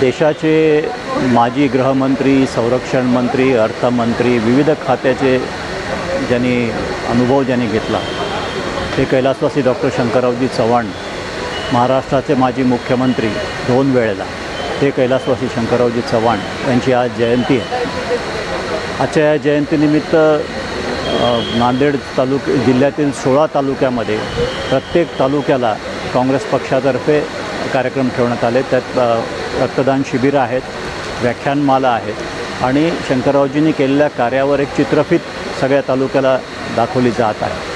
देशाचे माजी गृहमंत्री संरक्षण मंत्री अर्थमंत्री विविध खात्याचे ज्यांनी अनुभव ज्यांनी घेतला ते कैलासवासी डॉक्टर शंकररावजी चव्हाण महाराष्ट्राचे माजी मुख्यमंत्री दोन वेळेला ते कैलासवासी शंकररावजी चव्हाण यांची आज जयंती आहे. आजच्या या जयंतीनिमित्त नांदेड तालुक जिल्ह्यातील सोळा तालुक्यामध्ये प्रत्येक तालुक्याला काँग्रेस पक्षातर्फे कार्यक्रम ठेवण्यात आले. त्यात रक्तदान शिबिरं आहेत व्याख्यानमाला आहेत आणि शंकररावजींनी केलेल्या कार्यावर एक चित्रफित सगळ्या तालुक्याला दाखवली जात आहे.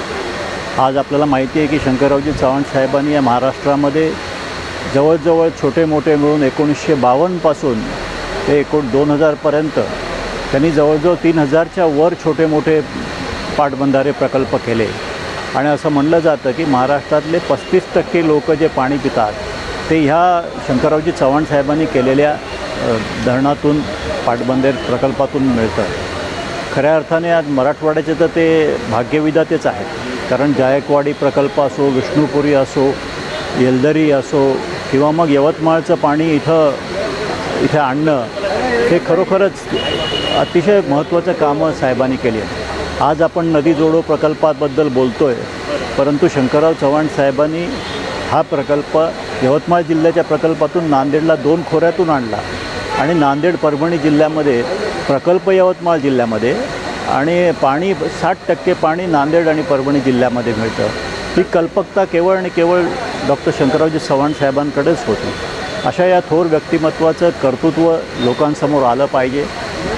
आज आपल्याला माहिती आहे की शंकररावजी चव्हाण साहेबांनी या महाराष्ट्रामध्ये जवळजवळ छोटे मोठे मिळून एकोणीसशे बावन्नपासून ते एकोण दोन हजारपर्यंत त्यांनी जवळजवळ तीन हजारच्या वर छोटे मोठे पाटबंधारे प्रकल्प केले. आणि असं म्हणलं जातं की महाराष्ट्रातले पस्तीस टक्के लोक जे पाणी पितात ते ह्या शंकररावजी चव्हाण साहेबांनी केलेल्या धरणातून पाटबंदेर प्रकल्पातून मिळतं. खऱ्या अर्थाने आज मराठवाड्याचे तर ते भाग्यविधातेच आहेत. कारण जायकवाडी प्रकल्प असो विष्णुपुरी असो येलदरी असो किंवा मग यवतमाळचं पाणी इथं इथे आणणं हे खरोखरच अतिशय महत्त्वाचं कामं साहेबांनी केली आहेत. आज आपण नदी जोडो प्रकल्पाबद्दल बोलतो आहे परंतु शंकरराव चव्हाण साहेबांनी हा प्रकल्प यवतमाळ जिल्ह्याच्या प्रकल्पातून नांदेडला दोन खोऱ्यातून आणला. आणि नांदेड परभणी जिल्ह्यामध्ये प्रकल्प यवतमाळ जिल्ह्यामध्ये आणि पाणी साठ टक्के पाणी नांदेड आणि परभणी जिल्ह्यामध्ये मिळतं. ही कल्पकता केवळ आणि केवळ डॉक्टर शंकररावजी चव्हाण साहेबांकडेच होती. अशा या थोर व्यक्तिमत्वाचं कर्तृत्व लोकांसमोर आलं पाहिजे.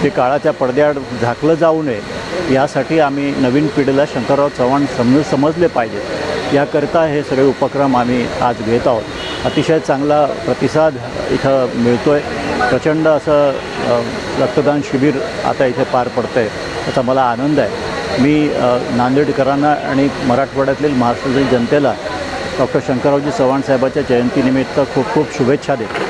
ते काळाच्या पडद्याआड झाकलं जाऊ नये. यासाठी आम्ही नवीन पिढीला शंकरराव चव्हाण समज समजले पाहिजे. याकरता हे सगळे उपक्रम आम्ही आज घेत आहोत. अतिशय चांगला प्रतिसाद इथं मिळतो आहे प्रचंड असं रक्तदान शिबिर आता इथे पार पडतं आहे त्याचा मला आनंद आहे. मी नांदेडकरांना आणि मराठवाड्यातील महाराष्ट्रातील जनतेला डॉक्टर शंकररावजी चव्हाण साहेबाच्या जयंतीनिमित्त खूप खूप शुभेच्छा देतो.